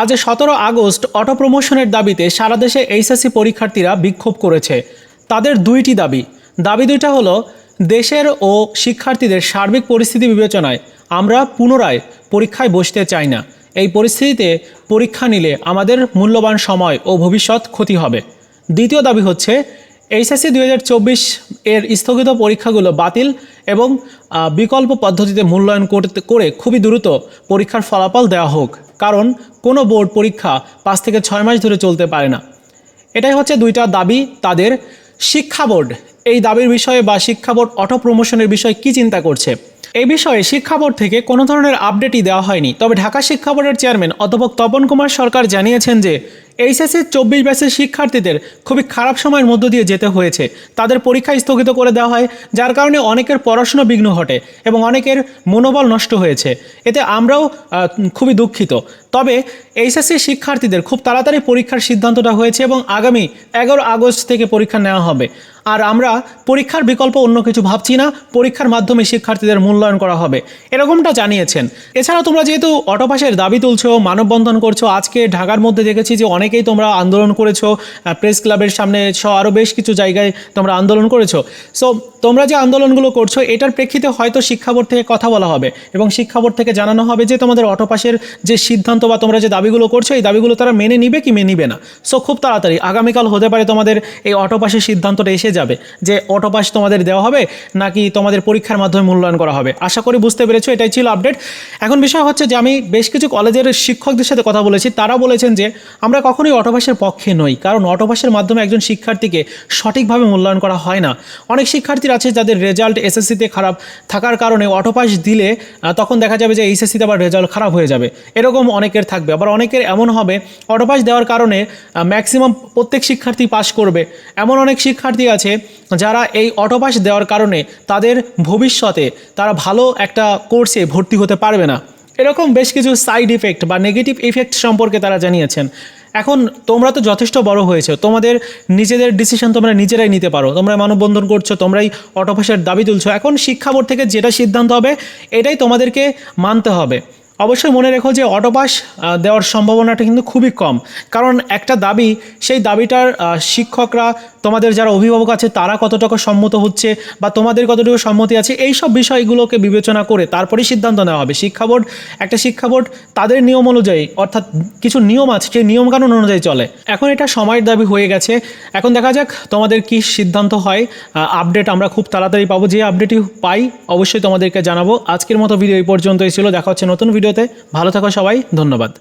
আজ সতেরো August auto প্রমোশনের দাবিতে সারা দেশে এইচএসসি পরীক্ষার্থীরা বিক্ষোভ করেছে। তাদের দুইটি দাবি। দাবি দুইটা হলো, দেশের ও শিক্ষার্থীদের সার্বিক পরিস্থিতি বিবেচনায় আমরা পুনরায় পরীক্ষায় বসতে চাই না। এই পরিস্থিতিতে পরীক্ষা নিলে আমাদের মূল্যবান সময় ও ভবিষ্যৎ ক্ষতি হবে। দ্বিতীয় দাবি হচ্ছে, এইচএসসি দু হাজার চব্বিশ এর স্থগিত পরীক্ষাগুলো বাতিল এবং বিকল্প পদ্ধতিতে মূল্যায়ন করতে, করে খুবই দ্রুত পরীক্ষার ফলাফল দেওয়া হোক। কারণ কোনো বোর্ড পরীক্ষা পাঁচ থেকে ছয় মাস ধরে চলতে পারে না। এটাই হচ্ছে দুইটা দাবি তাদের। শিক্ষা বোর্ড, এই দাবির বিষয়ে বা শিক্ষা বোর্ড অটো প্রমোশনের বিষয়ে কি চিন্তা করছে? এই বিষয়ে শিক্ষা বোর্ড থেকে কোনো ধরনের আপডেটই দেওয়া হয়নি। তবে ঢাকা শিক্ষা বোর্ডের চেয়ারম্যান অধ্যাপক তপন কুমার সরকার জানিয়েছেন যে এইচএসসি চব্বিশ ব্যাচের শিক্ষার্থীদের খুবই খারাপ সময়ের মধ্য দিয়ে যেতে হয়েছে। তাদের পরীক্ষা স্থগিত করে দেওয়া হয়, যার কারণে অনেকের পড়াশোনা বিঘ্ন ঘটে এবং অনেকের মনোবল নষ্ট হয়েছে। এতে আমরাও খুবই দুঃখিত। তবে এইচএসসি শিক্ষার্থীদের খুব তাড়াতাড়ি পরীক্ষার সিদ্ধান্তটা হয়েছে এবং আগামী এগারো আগস্ট থেকে পরীক্ষা নেওয়া হবে। আর আমরা পরীক্ষার বিকল্প অন্য কিছু ভাবছি না। পরীক্ষার মাধ্যমে শিক্ষার্থীদের মূল্যায়ন করা হবে। এরকমটা জানিয়েছেন। এছাড়া তোমরা যেহেতু অটোপাসের দাবি তুলছো, মানববন্ধন করছ, আজকে ঢাকার মধ্যে দেখেছি যে অনেকেই তোমরা আন্দোলন করেছ প্রেস ক্লাবের সামনে সহ আরও বেশ কিছু জায়গায় তোমরা আন্দোলন করেছ। সো তোমরা যে আন্দোলনগুলো করছ, এটার প্রেক্ষিতে হয়তো শিক্ষা বোর্ড থেকে কথা বলা হবে এবং শিক্ষা বোর্ড থেকে জানানো হবে যে তোমাদের অটোপাসের যে সিদ্ধান্ত বা তোমরা যে দাবিগুলো করছ, এই দাবিগুলো তারা মেনে নিবে কি মেনে নিবে না। সো খুব তাড়াতাড়ি। আগামীকাল হতে পারে তোমাদের এই অটোপাসের সিদ্ধান্তটা এসে যাবে যে অটোপাস তোমাদের দেওয়া হবে নাকি তোমাদের পরীক্ষার মাধ্যমে মূল্যায়ন করা হবে। আশা করি বুঝতে পেরেছ, এটাই ছিল আপডেট এখন বিষয় হচ্ছে যে আমি বেশ কিছু কলেজের শিক্ষকদের সাথে কথা বলেছি, তারা বলেছেন যে আমরা কখনোই অটোপাসের পক্ষে নই, কারণ অটোপাসের মাধ্যমে একজন শিক্ষার্থীকে সঠিকভাবে মূল্যায়ন করা হয় না। অনেক শিক্ষার্থীরা আছে যাদের রেজাল্ট এসএসসিতে খারাপ থাকার কারণে অটোপাস দিলে তখন দেখা যাবে যে এইচএসসিতে আবার রেজাল্ট খারাপ হয়ে যাবে। এরকম অনেকের থাকবে। আবার অনেকের এমন হবে অটোপাস দেওয়ার কারণে ম্যাক্সিমাম প্রত্যেক শিক্ষার্থী পাশ করবে। এমন অনেক শিক্ষার্থী আছে যারা এই অটোপাস দেওয়ার কারণে তাদের ভবিষ্যতে তারা ভালো একটা কোর্সে ভর্তি হতে পারবে না। এরকম বেশ কিছু সাইড ইফেক্ট বা নেগেটিভ ইফেক্ট সম্পর্কে তারা জানিয়েছেন। এখন তোমরা তো যথেষ্ট বড় হয়েছে, তোমাদের নিজেদের ডিসিশন তোমরা নিজেরাই নিতে পারো। তোমরা মানববন্ধন করছ, তোমরাই অটোপাসের দাবি তুলছো। এখন শিক্ষা বোর্ড থেকে যেটা সিদ্ধান্ত হবে, এটাই তোমাদেরকে মানতে হবে। অবশ্যই মনে রেখো যে অটোপাস দেওয়ার সম্ভাবনাটা কিন্তু খুবই কম। কারণ একটা দাবি, সেই দাবিটার শিক্ষকরা, তোমাদের যারা অভিভাবক আছে, তারা কতটুকু সম্মত হচ্ছে বা তোমাদের কতটুকু সম্মতি আছে এই সব বিষয়গুলোকে বিবেচনা করে তারপরেই সিদ্ধান্ত নেওয়া হবে। শিক্ষা বোর্ড, একটা শিক্ষা বোর্ড, তাদের নিয়ম অনুযায়ী, অর্থাৎ কিছু নিয়ম আছে, সেই নিয়মকানুন অনুযায়ী চলে। এখন এটা সময়ের দাবি হয়ে গেছে। এখন দেখা যাক তোমাদের কি সিদ্ধান্ত হয়। আপডেট আমরা খুব তাড়াতাড়ি পাবো। যে আপডেটই পাই, অবশ্যই তোমাদেরকে জানাব। আজকের মতো ভিডিও এই পর্যন্তই ছিল। দেখা হচ্ছে নতুন ভিডিওতে ভালো থাকো সবাই ধন্যবাদ।